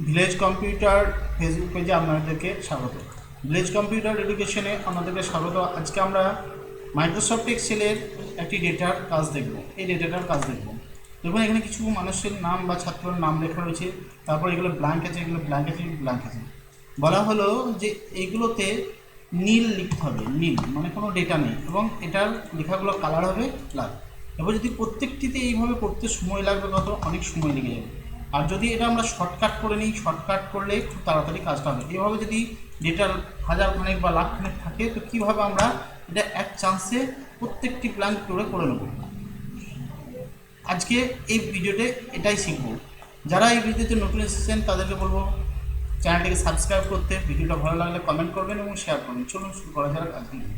Village computer Facebook পেজে আপনাদেরকে স্বাগত। ভিলেজ কম্পিউটার এডুকেশনে আপনাদেরকে স্বাগত। আজকে আমরা মাইক্রোসফট এক্সেলের একটি ডেটার কাজ দেখব। এই ডেটাটার কাজ দেখব। দেখুন, এখানে কিছু মানুষের নাম বা ছাত্রের নাম লেখা রয়েছে। তারপর এগুলো ব্ল্যাঙ্ক আছে, এগুলো ব্ল্যাঙ্ক আছে ব্ল্যাঙ্ক আছে। বলা হলো যে এইগুলোতে নীল লিখতে হবে, নীল মানে কোনো ডেটা নেই এবং এটার লেখাগুলো কালার হবে লাল। এবার যদি প্রত্যেকটিতে এইভাবে করতে সময় লাগবে কত অনেক সময় লেগে যাবে। আর যদি এটা আমরা শর্টকাট করে নিই শর্টকাট করলে খুব তাড়াতাড়ি কাজটা হবে। এভাবে যদি ডেটা হাজার খানেক বা লাখ খানেক থাকে, তো কীভাবে আমরা এটা এক চান্সে প্রত্যেকটি প্ল্যান করে করে নেব? আজকে এই ভিডিওতে এটাই শিখব। যারা এই ভিডিওতে নতুন এসেছেন, তাদেরকে বলব, চ্যানেলটিকে সাবস্ক্রাইব করতে, ভিডিওটা ভালো লাগলে কমেন্ট করবেন এবং শেয়ার করবেন। চলুন শুরু করা যাক ভিডিও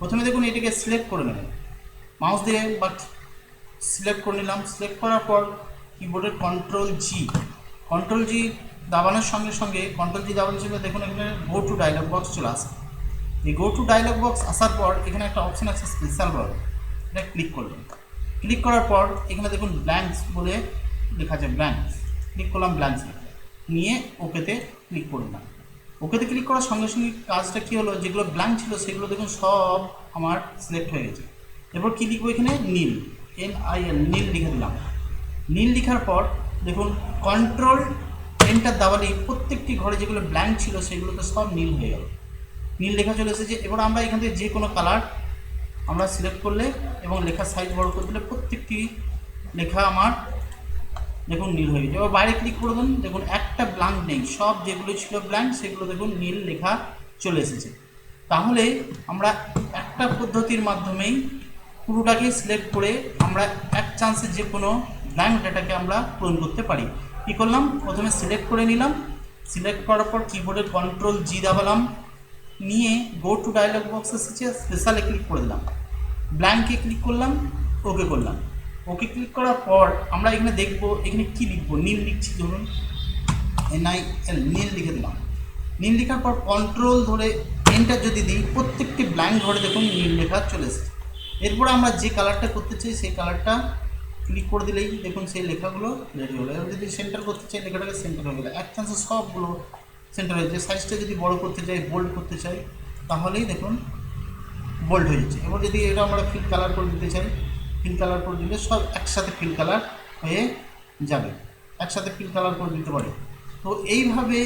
প্রথমে দেখুন, এটাকে সিলেক্ট করে নেবেন মাউস দিয়ে বাট সিলেক্ট করে নিলাম। সিলেক্ট করার পর কিবোর্ডের কন্ট্রোল জি কন্ট্রোল জি দাবানোর সঙ্গে সঙ্গে কন্ট্রোল জি দাবানোর সঙ্গে দেখুন এখানে গো টু ডায়লগ বক্স চলে আসে এই গো টু ডায়লগ বক্স আসার পর এখানে একটা অপশন আছে স্পেশাল বার এটা ক্লিক করবেন ক্লিক করার পর এখানে দেখুন ব্ল্যাঙ্কস বলে লেখা আছে ব্ল্যাঙ্কস ক্লিক করলাম ব্ল্যাঙ্কস নিয়ে ওকেতে ক্লিক করলাম। ওকেতে ক্লিক করার সঙ্গে সঙ্গে কাজটা কী হলো, যেগুলো ব্ল্যাঙ্ক ছিল সেগুলো দেখুন সব আমার সিলেক্ট হয়ে গেছে। এরপর কী লিখব এখানে? নীল। এন আই এল নীল লিখে দিলাম। নীল লেখার পর দেখুন কন্ট্রোল এন্টার দাবালেই প্রত্যেকটি ঘরে যেগুলো ব্ল্যাঙ্ক ছিল, সেগুলোতে সব নীল হয়ে গেল। নীল লেখা চলে এসেছে। এবার আমরা এখান থেকে যে কোনো কালার আমরা সিলেক্ট করলে এবং লেখার সাইজ বড় করে দিলে প্রত্যেকটি লেখা আমার দেখুন নীল হয়ে গেছে। এবার বাইরে ক্লিক করে দিন। দেখুন, একটা ব্ল্যাঙ্ক নেই। সব যেগুলো ছিল ব্ল্যাঙ্ক সেগুলো দেখুন নীল লেখা চলে এসেছে। তাহলে আমরা একটা পদ্ধতির মাধ্যমেই পুরোটাকে সিলেক্ট করে আমরা এক চান্সে যে কোনো ব্ল্যাঙ্ক ডেটাকে আমরা পূরণ করতে পারি। কী করলাম? প্রথমে সিলেক্ট করে নিলাম। সিলেক্ট করার পর কিবোর্ডের কন্ট্রোল জি দাবালাম নিয়ে গো টু ডায়লগ বক্স এসেছে স্পেশালে ক্লিক করে দিলাম। ব্ল্যাঙ্কে ক্লিক করলাম ওকে করলাম। ওকে ক্লিক করার পর আমরা এখানে দেখব, এখানে কি লিখব? নীল লিখছি, ধরুন। এনআই এল নীল লিখে দিলাম। নীল লেখার পর কন্ট্রোল ধরে এন্টার যদি দিই, প্রত্যেকটি ব্ল্যাঙ্ক ঘরে দেখুন, নীল লেখা চলে এসেছে। এরপর আমরা যে কালারটা করতে চাই, সেই কালারটা ক্লিক করে দিলেই দেখুন সেই লেখাগুলো রেডি হলো। এবার যদি সেন্টার করতে চাই, লেখাটাকে সেন্টার হয়ে গেলো। এক চান্সে সবগুলো সেন্টার হয়েছে সাইজটা যদি বড় করতে চাই বোল্ড করতে চাই, তাহলেই দেখুন বোল্ড হয়ে যাচ্ছে। এবার যদি এটা আমরা ফিল কালার করে দিতে চাই ফিল কালার করে দিলে সব একসাথে ফিল কালার হয়ে যাবে। একসাথে ফিল কালার করে দিতে পারি। তো এইভাবে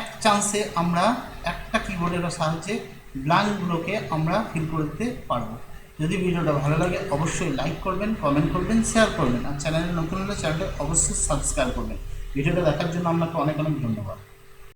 এক চান্সে আমরা একটা কিবোর্ডের সাহায্যে ব্ল্যাঙ্কগুলোকে আমরা ফিল করে দিতে পারব। যদি ভিডিওটা ভালো লাগে, অবশ্যই লাইক করবেন কমেন্ট করবেন শেয়ার করবেন। আর চ্যানেলে নতুন হলে চ্যানেলটা অবশ্যই সাবস্ক্রাইব করবেন। ভিডিওটা দেখার জন্য আপনাকে অনেক অনেক ধন্যবাদ।